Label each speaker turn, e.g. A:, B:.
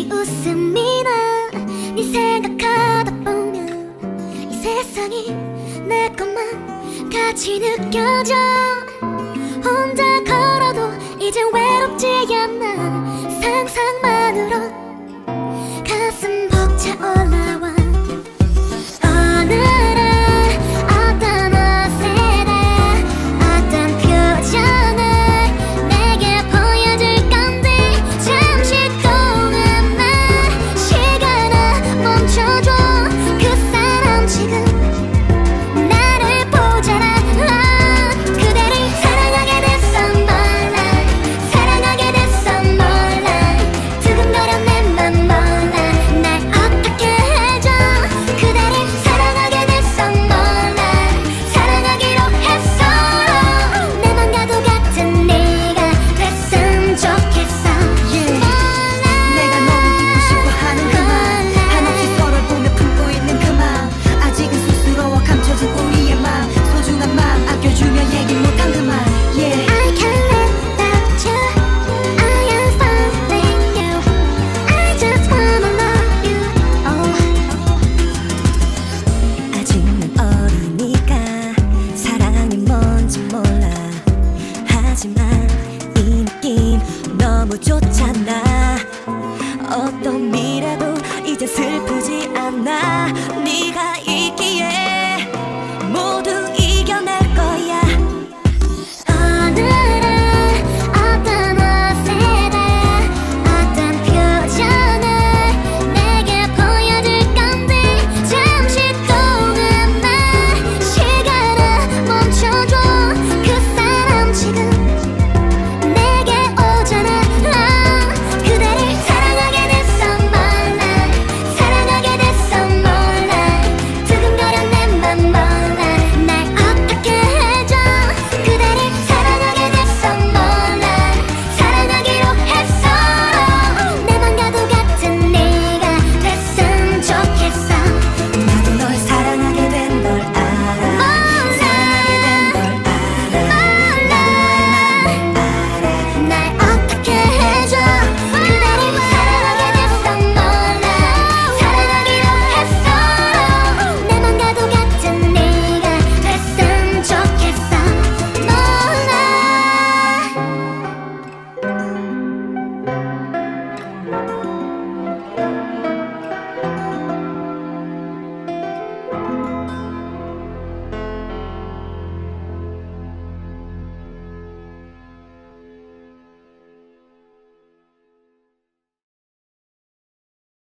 A: 우리 웃음이 난네 생각하다 보면 이 세상이 내 것만 같이 느껴져. 혼자 걸어도 이젠 외롭지 않아. 상상만으로 가슴 벅차올라. 就